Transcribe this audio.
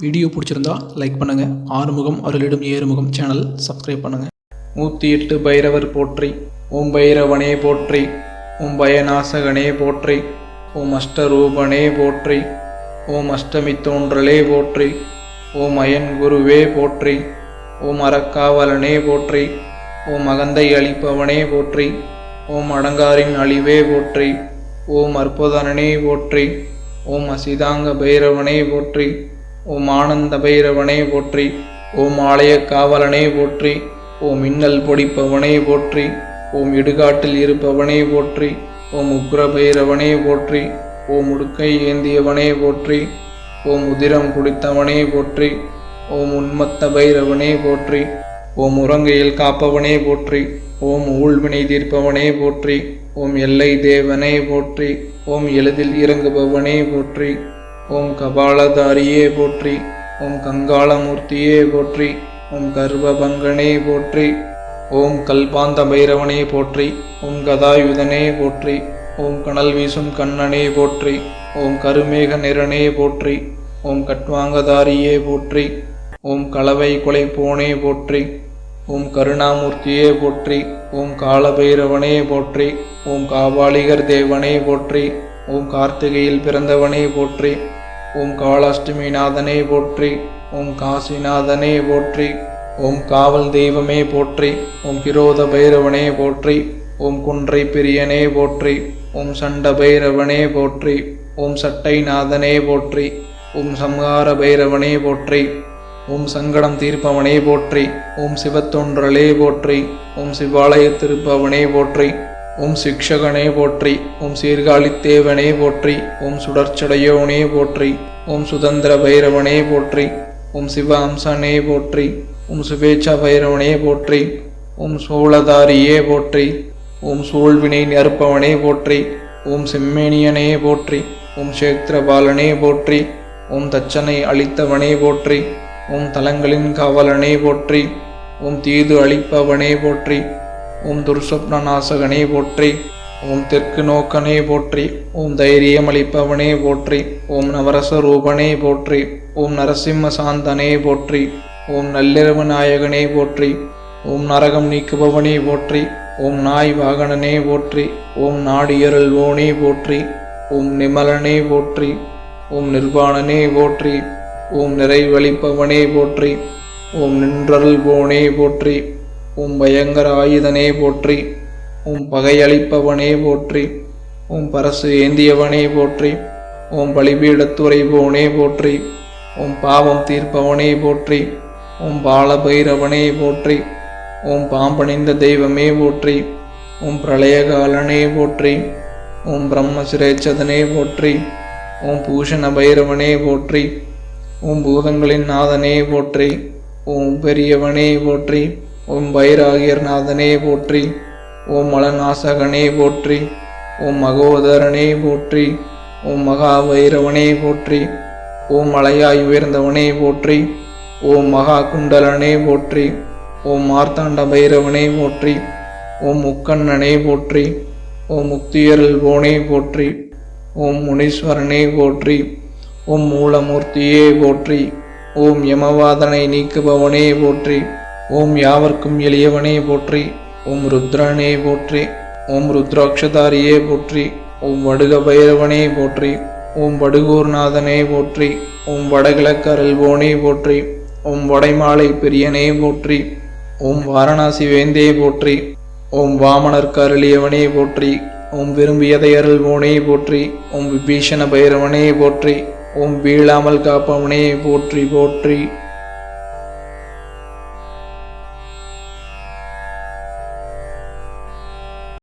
video பிடிச்சிருந்தா like பண்ணுங்கள் ஆறுமுகம் அருளிடும் ஏறுமுகம் சேனல் சப்ஸ்கிரைப் பண்ணுங்கள் நூற்றி எட்டு பைரவர் போற்றி ஓம் பைரவனே போற்றி ஓம் பயநாசகனே போற்றி ஓம் அஷ்டரூபனே போற்றி ஓம் அஷ்டமி தோன்றலே போற்றி ஓம் அயன் குருவே போற்றி ஓம் அறக்காவலனே போற்றி ஓம் அகந்தை அளிப்பவனே போற்றி ஓம் அடங்காரின் அழிவே போற்றி ஓம் அற்புதனனே போற்றி ஓம் அசிதாங்க பைரவனே போற்றி ஓம் ஆனந்த பைரவனே போற்றி ஓம் ஆலய காவலனே போற்றி ஓம் மின்னல் பொடிப்பவனே போற்றி ஓம் இடுகாட்டில் இருப்பவனே போற்றி ஓம் உக்ர பைரவனே போற்றி ஓம் உடுக்கை ஏந்தியவனே போற்றி ஓம் உதிரம் குடித்தவனே போற்றி ஓம் உன்மத்த பைரவனே போற்றி ஓம் உறங்கையில் காப்பவனே போற்றி ஓம் ஊழ்வினை தீர்ப்பவனே போற்றி ஓம் எல்லை தேவனே போற்றி ஓம் எளிதில் இறங்குபவனே போற்றி ஓம் கபாலதாரியே போற்றி ஓம் கங்காளமூர்த்தியே போற்றி ஓம் கர்வபங்கனே போற்றி ஓம் கல்பாந்த பைரவனே போற்றி ஓம் கதாயுதனே போற்றி ஓம் கனல் வீசும் கண்ணனே போற்றி ஓம் கருமேக நிறனே போற்றி ஓம் கட்வாங்கதாரியே போற்றி ஓம் களவை கொலை போனே போற்றி ஓம் கருணாமூர்த்தியே போற்றி ஓம் காலபைரவனே போற்றி ஓம் காபாலிகர் தேவனே போற்றி ஓம் கார்த்திகையில் பிறந்தவனே போற்றி ஓம் காளாஷ்டமிநாதனே போற்றி ஓம் காசிநாதனே போற்றி ஓம் காவல் தெய்வமே போற்றி ஓம் கிரோத பைரவனே போற்றி ஓம் குன்றை பிரியனே போற்றி ஓம் சண்ட பைரவனே போற்றி ஓம் சட்டைநாதனே போற்றி ஓம் சம்ஹார பைரவனே போற்றி ஓம் சங்கடம் தீர்ப்பவனே போற்றி ஓம் சிவத்தொன்றலே போற்றி ஓம் சிவாலய திருப்பவனே போற்றி ஓம் சிக்ஷகனே போற்றி ஓம் சீர்காழித்தேவனே போற்றி ஓம் சுடர்ச்சடையோனே போற்றி ஓம் சுதந்திர பைரவனே போற்றி ஓம் சிவஹம்சனே போற்றி ஓம் சுபேட்சா பைரவனே போற்றி ஓம் சோழதாரியே போற்றி ஓம் சூழ்வினை நெருப்பவனே போற்றி ஓம் செம்மேனியனே போற்றி ஓம் சேத்திரபாலனே போற்றி ஓம் தச்சனை அளித்தவனே போற்றி ஓம் தலங்களின் காவலனே போற்றி ஓம் தீது அளிப்பவனே போற்றி ஓம் துர்சப்ன நாசகனே போற்றி ஓம் தெற்கு நோக்கனே போற்றி ஓம் தைரியம் அளிப்பவனே போற்றி ஓம் நவரச ரூபனே போற்றி ஓம் நரசிம்ம சாந்தனே போற்றி ஓம் நள்ளிரவு நாயகனே போற்றி ஓம் நரகம் நீக்குபவனே போற்றி ஓம் நாய் வாகனனே போற்றி ஓம் நாடியருள்வோனே போற்றி ஓம் நிமலனே போற்றி ஓம் நிர்வாணனே போற்றி ஓம் நிறைவழிப்பவனே போற்றி ஓம் நின்றருள்வோனே போற்றி ஓம் பயங்கர ஆயுதனே போற்றி உம் பகையளிப்பவனே போற்றி ஓம் பரசு ஏந்தியவனே போற்றி ஓம் பலிபீடத்துறைவோனே போற்றி ஓம் பாவம் தீர்ப்பவனே போற்றி ஓம் பாலபைரவனே போற்றி ஓம் பாம்பணிந்த தெய்வமே போற்றி ஓம் பிரளயகாலனே போற்றி ஓம் பிரம்மசிரேச்சதனே போற்றி ஓம் பூஷண பைரவனே போற்றி ஓம் பூதங்களின் நாதனே போற்றி ஓம் பெரியவனே போற்றி ஓம் பைராகியர் நாதனே போற்றி ஓம் மலநாசகனே போற்றி ஓம் மகோதரனே போற்றி ஓம் மகாபைரவனே போற்றி ஓம் மலையாய் உயர்ந்தவனே போற்றி ஓம் மகா குண்டலனே போற்றி ஓம் மார்த்தாண்ட பைரவனே போற்றி ஓம் முக்கண்ணனே போற்றி ஓம் முக்தியருள்வோனே போற்றி ஓம் முனீஸ்வரனே போற்றி ஓம் மூலமூர்த்தியே போற்றி ஓம் யமவாதனை நீக்குபவனே போற்றி ஓம் யாவர்க்கும் எளியவனே போற்றி ஓம் ருத்ரனே போற்றி ஓம் ருத்ராட்சதாரியே போற்றி ஓம் வடுக பைரவனே போற்றி ஓம் வடுகூர்நாதனே போற்றி ஓம் வடகிழக்கரல்வோனே போற்றி ஓம் வடைமாலை பெரியனே போற்றி ஓம் வாரணாசி வேந்தே போற்றி ஓம் வாமனர்க்கு அருளியவனே போற்றி ஓம் விரும்பியதை அருள்வோனே போற்றி ஓம் விபீஷண பைரவனே போற்றி ஓம் வீழாமல் காப்பவனே போற்றி போற்றி